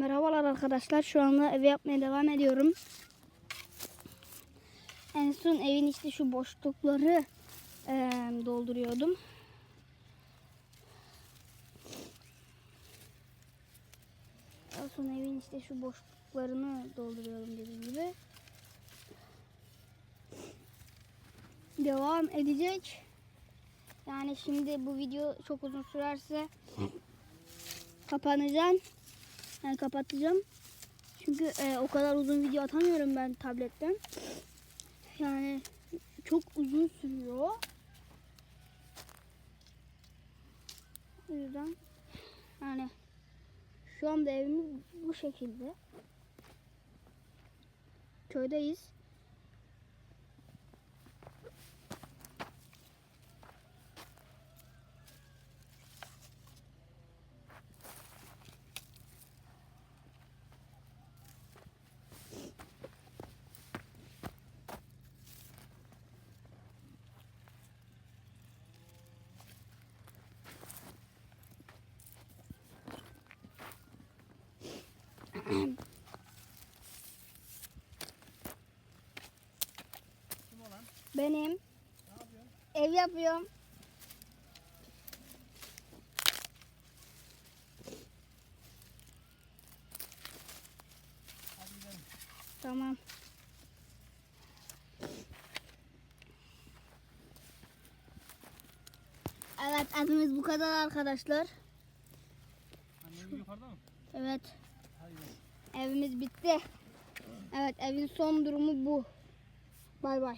Merhabalar arkadaşlar. Şu anda evi yapmaya devam ediyorum. En son evin işte şu boşlukları eee, dolduruyordum. En son evin işte şu boşluklarını dolduruyordum dediğim gibi. Devam edecek. Yani şimdi bu video çok uzun sürerse kapanacağım. Yani kapatacağım. Çünkü e, o kadar uzun video atamıyorum ben tabletten. Yani çok uzun sürüyor. O yüzden yani şu anda evimiz bu şekilde. Köydeyiz. Kim olan? Benim Ne yapıyorsun? ev yapıyorum. Tamam. Evet evimiz bu kadar arkadaşlar. Annemiz yukarıda mı? Evet. Evimiz bitti. Evet evin son durumu bu. Bay bay.